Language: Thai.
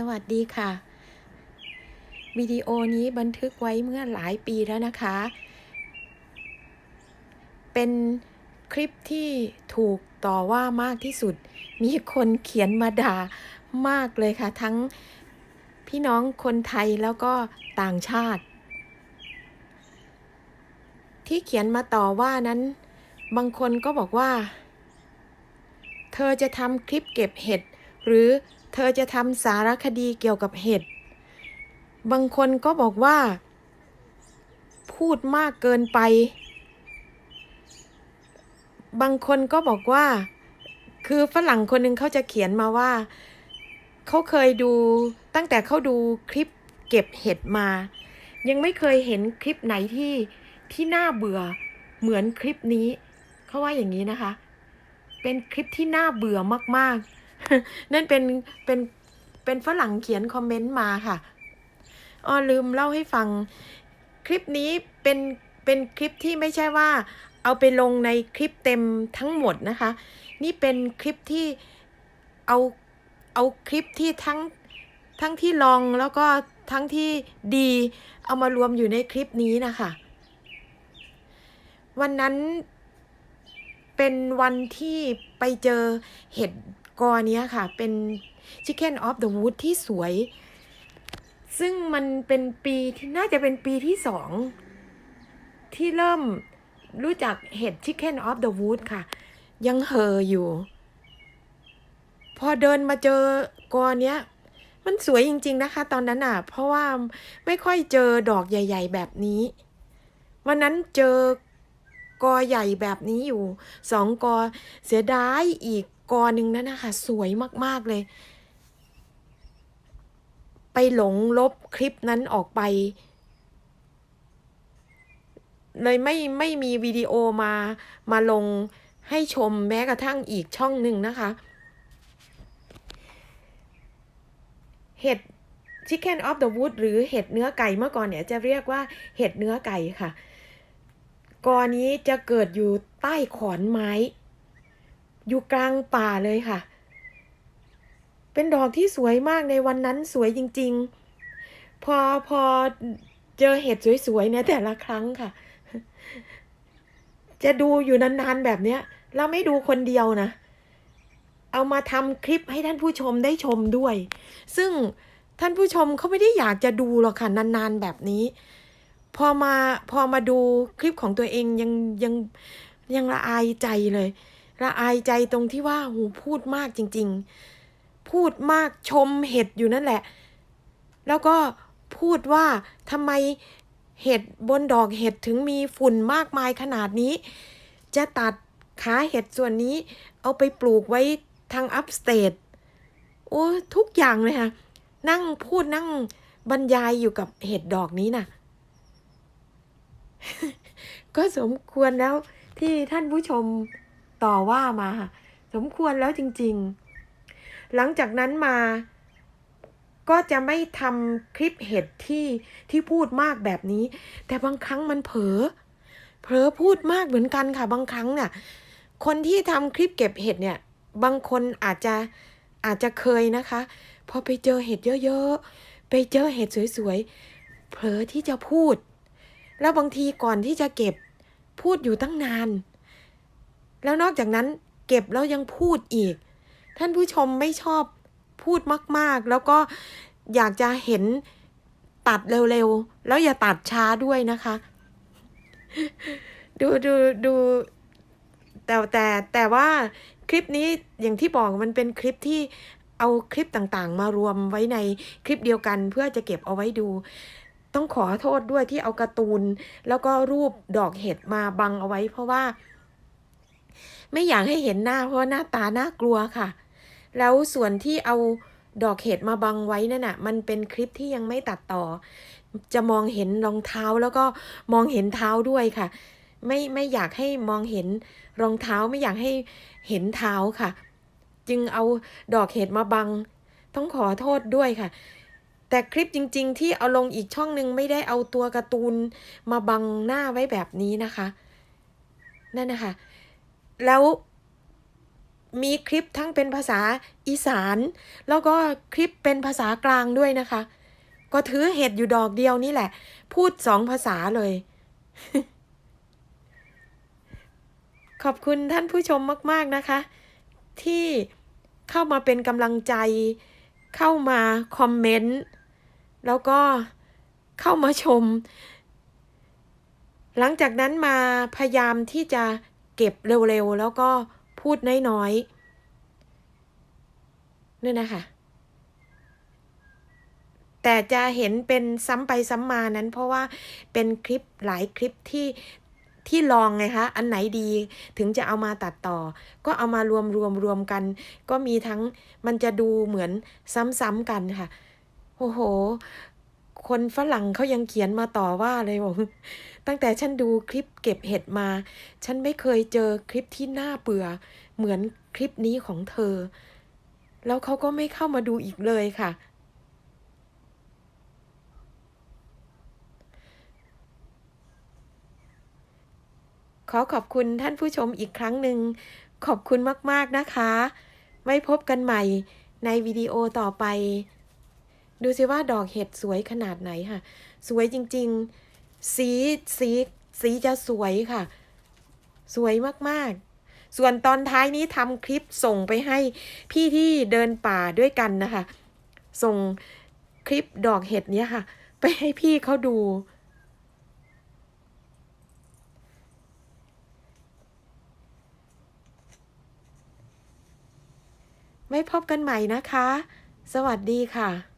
สวัสดีค่ะ วิดีโอนี้บันทึกไว้เมื่อหลายปีแล้วนะคะ เป็นคลิปที่ถูกต่อว่ามากที่สุด มีคนเขียนมาด่ามากเลยค่ะ ทั้งพี่น้องคนไทยแล้วก็ต่างชาติ ที่เขียนมาต่อว่านั้น บางคนก็บอกว่า เธอจะทำคลิปเก็บเห็ดหรือ เธอจะทำสารคดีเกี่ยวกับเห็ด บางคนก็บอกว่า พูดมากเกินไป บางคนก็บอกว่า คือฝรั่งคนหนึ่งเขาจะเขียนมาว่า เขาเคยดูตั้งแต่เขาดูคลิปเก็บเห็ดมา ยังไม่เคยเห็นคลิปไหนที่ที่น่าเบื่อเหมือนคลิปนี้ เขาว่าอย่างนี้นะคะ เป็นคลิปที่น่าเบื่อมากๆ นั่นเป็นเป็นเป็นฝรั่งเขียนคอมเมนต์มาค่ะอ๋อลืมเล่าให้ฟัง คลิปนี้เป็นเป็นคลิปที่ไม่ใช่ว่า เอาไปลงในคลิปเต็มทั้งหมดนะคะ นี่เป็นคลิปที่เอาเอาคลิปที่ทั้งทั้งที่ลองแล้วก็ทั้งที่ดีเอามารวมอยู่ในคลิปนี้นะคะ วันนั้นเป็นวันที่ไปเจอเห็ด กอเนี้ยค่ะ เป็น Chicken of the Wood ที่สวย ซึ่งมันเป็นปีที่น่าจะเป็นปีที่สองที่เริ่มรู้จักเห็ด Chicken of the Wood ค่ะ ยังเห่ออยู่ พอเดินมาเจอกอเนี้ยมันสวยจริง ๆนะคะ ตอนนั้นอะ เพราะว่าไม่ค่อยเจอดอกใหญ่ ๆ แบบนี้ วันนั้นเจอกอใหญ่แบบนี้อยู่สองกอเสียดายอีก กอหนึ่งนั่นนะคะสวยมากๆเลย ไปหลงลบคลิปนั้นออกไป เลยไม่ไม่มีวิดีโอมามาลงให้ชมแม้กระทั่งอีกช่องหนึ่งนะคะเห็ด Chicken of the Wood หรือเห็ดเนื้อไก่เมื่อก่อนเนี่ยจะเรียกว่าเห็ดเนื้อไก่ค่ะ กอนี้จะเกิดอยู่ใต้ขอนไม้ อยู่กลางป่าเลยค่ะ เป็นดอกที่สวยมากในวันนั้นสวยจริง ๆ พอพอเจอเห็ดสวยๆเนี่ยแต่ละครั้งค่ะ จะดูอยู่นานๆแบบเนี้ยแล้วไม่ดูคนเดียวนะ เอามาทำคลิปให้ท่านผู้ชมได้ชมด้วย ซึ่งท่านผู้ชมเขาไม่ได้อยากจะดูหรอกค่ะนานๆแบบนี้ พอมาพอมาดูคลิปของตัวเองยังยังยังละอายใจเลย ละอายใจตรงที่ว่าหูพูดมากจริง ๆ พูดมากชมเห็ดอยู่นั่นแหละ แล้วก็พูดว่าทำไมเห็ดบนดอกเห็ดถึงมีฝุ่นมากมายขนาดนี้ จะตัดขาเห็ดส่วนนี้เอาไปปลูกไว้ทางอัพสเตทโอ้ทุกอย่างเลยค่ะ นั่งพูดนั่งบรรยายอยู่กับเห็ดดอกนี้น่ะ ก็สมควรแล้วที่ท่านผู้ชม ต่อว่ามา สมควรแล้วจริง ๆ หลังจากนั้นมาก็จะไม่ทำคลิปเห็ดที่ที่พูดมากแบบนี้ แต่บางครั้งมันเผลอเผลอพูดมากเหมือนกันค่ะ บางครั้งเนี่ยคนที่ทำคลิปเก็บเห็ดเนี่ย บางคนอาจจะอาจจะเคยนะคะพอไปเจอเห็ดเยอะๆไปเจอเห็ดสวยๆเผลอที่จะพูด แล้วบางทีก่อนที่จะเก็บพูดอยู่ตั้งนาน แล้วนอกจากนั้นเก็บแล้วยังพูดอีก ท่านผู้ชมไม่ชอบพูดมาก ๆ แล้วก็อยากจะเห็นตัดเร็ว ๆ แล้วอย่าตัดช้าด้วยนะคะ ดูดูดูแต่แต่แต่ว่าคลิปนี้อย่างที่บอกมันเป็นคลิปที่เอาคลิปต่างๆ มารวมไว้ในคลิปเดียวกันเพื่อจะเก็บเอาไว้ดู ต้องขอโทษด้วยที่เอาการ์ตูน แล้วก็รูปดอกเห็ดมาบังเอาไว้เพราะว่า ไม่อยากให้เห็นหน้าเพราะว่าหน้าตาน่ากลัวค่ะ แล้วส่วนที่เอาดอกเห็ดมาบังไว้นั่นน่ะ มันเป็นคลิปที่ยังไม่ตัดต่อ จะมองเห็นรองเท้าแล้วก็มองเห็นเท้าด้วยค่ะ ไม่ไม่อยากให้มองเห็นรองเท้าไม่อยากให้เห็นเท้าค่ะ จึงเอาดอกเห็ดมาบัง ต้องขอโทษด้วยค่ะ แต่คลิปจริง ๆ ที่เอาลงอีกช่องหนึ่งไม่ได้เอาตัวการ์ตูนมาบังหน้าไว้แบบนี้นะคะ นั่นนะคะ แล้วมีคลิปทั้งเป็นภาษาอีสาน แล้วก็คลิปเป็นภาษากลางด้วยนะคะ ก็ถือเห็ดอยู่ดอกเดียวนี่แหละ พูดสองภาษาเลย ขอบคุณท่านผู้ชมมาก ๆนะคะ ที่เข้ามาเป็นกำลังใจ เข้ามาคอมเมนต์ แล้วก็เข้ามาชม หลังจากนั้นมาพยายามที่จะ เก็บเร็วๆ แล้วก็พูดน้อยๆนี่นะคะ แต่จะเห็นเป็นซ้ำไปซ้ำมานั้นเพราะว่าเป็นคลิปหลายคลิปที่ที่ลองไงคะ อันไหนดีถึงจะเอามาตัดต่อ ก็เอามารวมรวมรวมกัน ก็มีทั้งมันจะดูเหมือนซ้ำๆกันค่ะ โอ้โห คนฝรั่งเขายังเขียนมาต่อว่าเลยบอกตั้งแต่ฉันดูคลิปเก็บเห็ดมา ฉันไม่เคยเจอคลิปที่น่าเบื่อ เหมือนคลิปนี้ของเธอ แล้วเขาก็ไม่เข้ามาดูอีกเลยค่ะ ขอขอบคุณท่านผู้ชมอีกครั้งหนึ่ง ขอบคุณมาก ๆ นะคะ ไว้พบกันใหม่ในวิดีโอต่อไป ดูสิว่าดอกเห็ดสวยขนาดไหนค่ะ สวยจริง ๆ สีสีสีจะสวยค่ะ สวยมากๆ ส่วนตอนท้ายนี้ทำคลิปส่งไปให้พี่ที่เดินป่าด้วยกันนะคะ ส่งคลิปดอกเห็ดเนี้ยค่ะ ไปให้พี่เขาดู ไม่พบกันใหม่นะคะ สวัสดีค่ะ